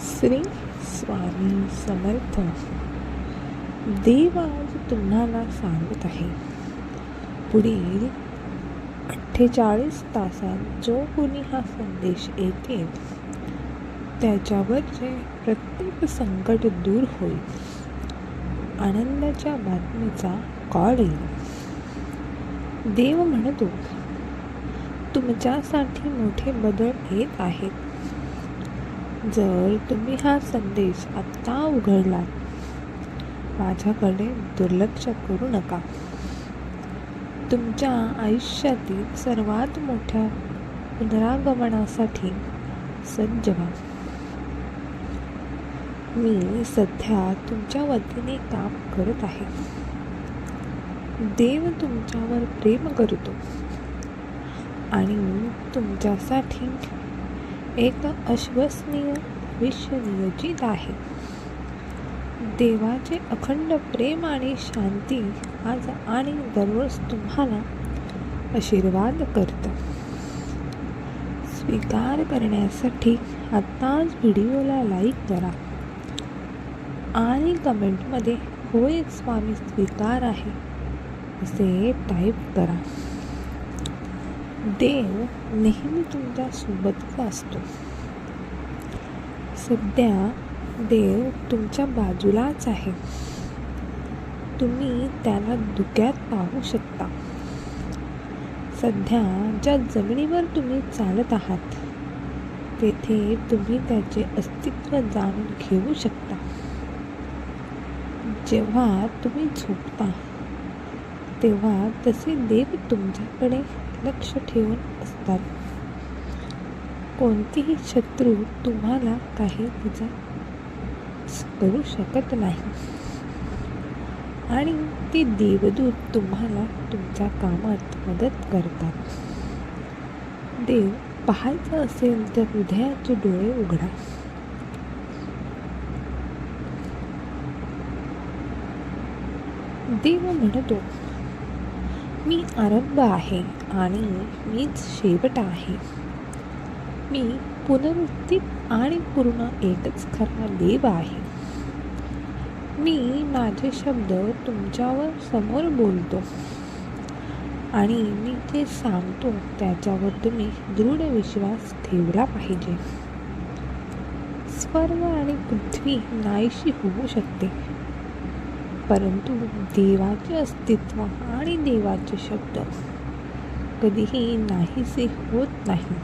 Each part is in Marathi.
श्री स्वामी समर्थ. देव आज तुम्हाला सांगत आहे. पुढील अठ्ठेचाळीस तासात जो कोणी हा संदेश येते त्याच्यावरचे प्रत्येक संकट दूर होईल आनंदाच्या बातमीचा कॉल येईल. देव म्हणतो तुमच्यासाठी मोठे बदल येत आहेत. जर तुम्ही हा संदेश आत्ता उघडलात माझ्याकडे दुर्लक्ष करू नका. तुमच्या आयुष्यातील सर्वात मोठ्या पुनरागमनासाठी सज्ज व्हा. मी सध्या तुमच्या वतीने काम करत आहे. देव तुमच्यावर प्रेम करतो आणि तुमच्यासाठी एक अश्वसनीय भविष्य नियोजित आहे. देवाचे अखंड प्रेम आणि शांती आज आणि दररोज तुम्हाला आशीर्वाद करतं. स्वीकार करण्यासाठी आत्ताच व्हिडिओला लाईक करा आणि कमेंटमध्ये होय स्वामी स्वीकार आहे असे टाईप करा. देव नेहमी तुमच्या सोबतच असतो. सध्या देव तुमच्या बाजूलाच आहे. तुम्ही त्याला धुक्यात पाहू शकता. सध्या ज्या जमिनीवर तुम्ही चालत आहात तेथे तुम्ही त्याचे अस्तित्व जाणून घेऊ शकता. जेव्हा तुम्ही झोपता तेव्हा तसे देव तुमच्याकडे लक्ष ठेवून असतात. कोणतीही शत्रू तुम्हाला काही तिचा करू शकत नाही. आणि ते देवदूत तुम्हाला तुमच्या कामात मदत करतात. देव पाहायचं असेल तर हृदयाचे डोळे उघडा. देव म्हणतो मी आरंभ आहे आणि मीच शेवट आहे. मी पुनरुत्थित आणि पूर्ण एकच खरा देव आहे. मी माझे शब्द तुमच्यावर समोर बोलतो आणि मी जे सांगतो त्याच्यावर तुम्ही दृढ विश्वास ठेवला पाहिजे. स्वर्ग आणि पृथ्वी नाहीशी होऊ शकते. परंतु देवाचे अस्तित्व आणि देवाचे शब्द कधीही नाहीसे होत नाही.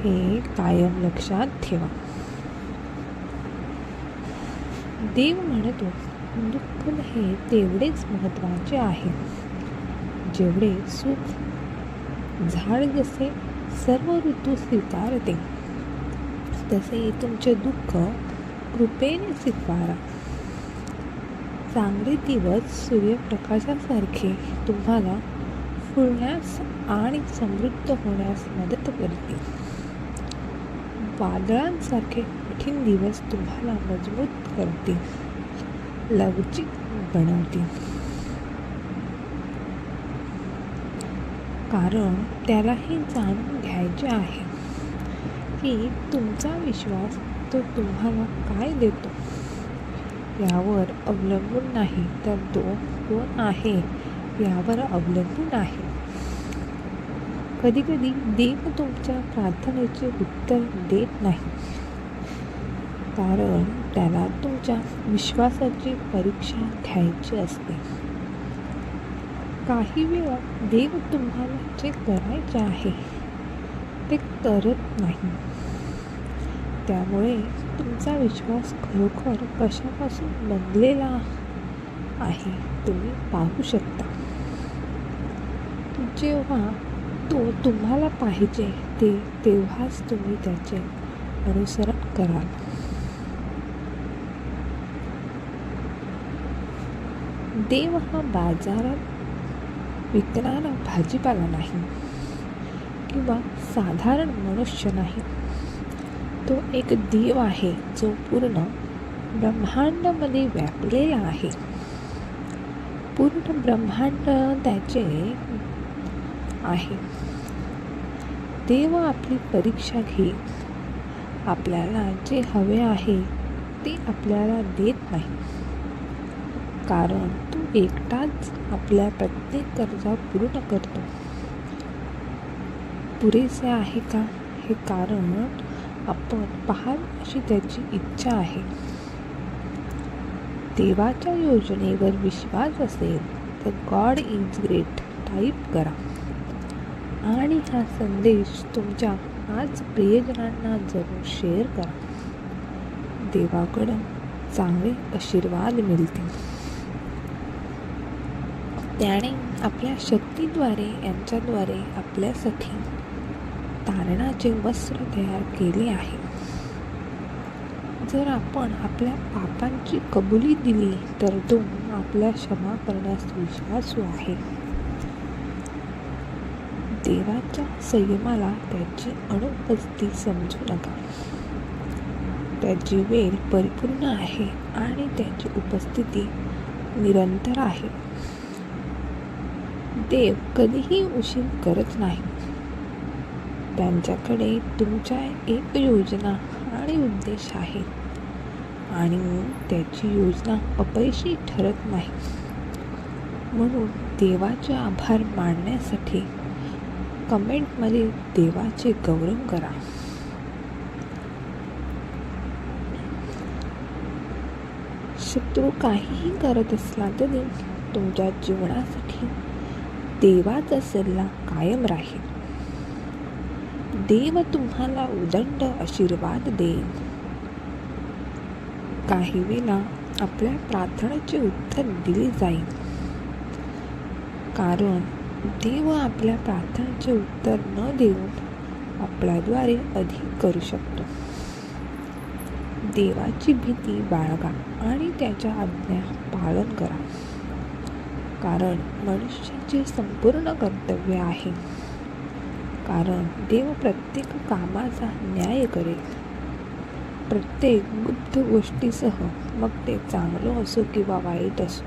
हे कायम लक्षात ठेवा. देव म्हणतो दुःख हे तेवढेच महत्त्वाचे आहे. जेवढे सुख झाड जसे सर्व ऋतू स्वीकारते तसे तुमचे दुःख कृपेने स्वीकारा. चांगले दिवस सूर्यप्रकाशासारखे तुम्हाला फुलण्यास आणि समृद्ध होण्यास मदत करतील. वादळांसारखे कठीण दिवस तुम्हाला मजबूत करतील. लवचिक बनवतील. कारण त्यालाही जाणून घ्यायचे आहे की तुमचा विश्वास तो तुम्हाला काय देतो? यावर अवलंबून नाही तर तो कोण आहे यावर अवलंबून आहे. कधीकधी देव तुमच्या प्रार्थनेचे उत्तर देत नाही कारण त्याला तुमच्या विश्वासाची परीक्षा घ्यायची असते. काही वेळा देव तुम्हाला जे करायचे आहे ते करत नाही. त्यामुळे तुमचा विश्वास खरोखर कशापासून बनलेला आहे तुम्ही पाहू शकता. जेव्हा तो तुम्हाला पाहिजे ते तेव्हाच तुम्ही त्याचे अनुसरण कराल. देव हा बाजारात विकणारा भाजीपाला नाही किंवा साधारण मनुष्य नाही. तो एक देव आहे जो पूर्ण ब्रह्मांडामध्ये व्यापलेला आहे. पूर्ण ब्रह्मांड त्याचे आहे. देव आपली परीक्षा घेत आपल्याला जे हवे आहे ते आपल्याला देत नाही. कारण तो एकटाच आपल्या प्रत्येक गरजा पूर्ण करतो. पुरेसे आहे का? हे कारण आपण पाहाल अशी त्याची इच्छा आहे. देवाच्या योजनेवर विश्वास असेल तर गॉड इज ग्रेट टाईप करा. आणि हा संदेश तुमच्या पाच प्रियजनांना जरूर शेअर करा. देवाकडं चांगले आशीर्वाद मिळतील. त्याने आपल्या शक्तीद्वारे यांच्याद्वारे आपल्यासाठी तारणाचे वस्त्र तयार केले आहे. जर आपण आपल्या पापांची कबुली दिली तर तो आपल्या क्षमा करण्यास विश्वासू आहे. देवाच्या संयमाला त्याची अनुपस्थिती समजू नका. त्याची वेळ परिपूर्ण आहे आणि त्याची उपस्थिती निरंतर आहे. देव कधीही उशीर करत नाही. त्यांच्याकडे तुमच्या एक योजना आणि उद्देश आहे. आणि त्याची योजना अपयशी ठरत नाही. म्हणून देवाचे आभार मानण्यासाठी कमेंटमध्ये देवाचे गौरव करा. शत्रू काहीही करत असला तरी तुमच्या जीवनासाठी देवाचा सल्ला कायम राहील. देव तुम्हाला उदंड आशीर्वाद देईल. काही वेळा आपल्या प्रार्थनेचे उत्तर दिले जाईल. कारण देव आपल्या प्रार्थनेचे उत्तर न देऊन आपल्याद्वारे अधिक करू शकतो. देवाची भीती बाळगा आणि त्याच्या आज्ञा पालन करा. कारण मनुष्याचे संपूर्ण कर्तव्य आहे. कारण देव प्रत्येक कामाचा न्याय करेल. प्रत्येक गुप्त गोष्टीसह मग ते चांगलं असो किंवा वाईट असो.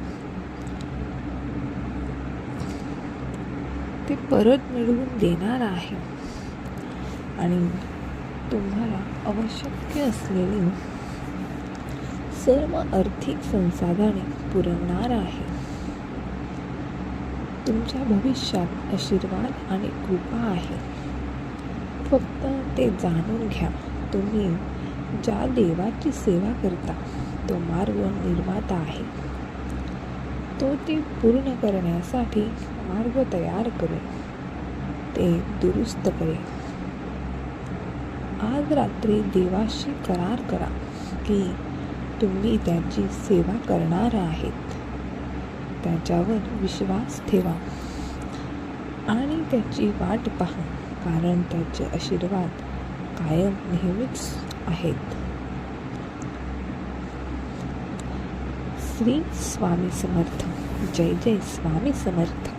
ते परत मिळवून देणार आहे. आणि तुम्हाला आवश्यक असलेली सर्व आर्थिक संसाधने पुरवणार आहे. तुमच्या भविष्यात आशीर्वाद आणि कृपा आहे. फक्त ते जाणून घ्या. तुम्ही ज्या देवाची सेवा करता तो मार्ग निर्माता आहे. तो ते पूर्ण करण्यासाठी मार्ग तयार करेल. ते दुरुस्त करेल. आज रात्री देवाशी करार करा की तुम्ही त्याची सेवा करणार आहेत. त्याच्यावर विश्वास ठेवा आणि त्याची वाट पहा कारण त्याचे आशीर्वाद कायम नेहमीच आहेत. श्री स्वामी समर्थ. जय जय स्वामी समर्थ.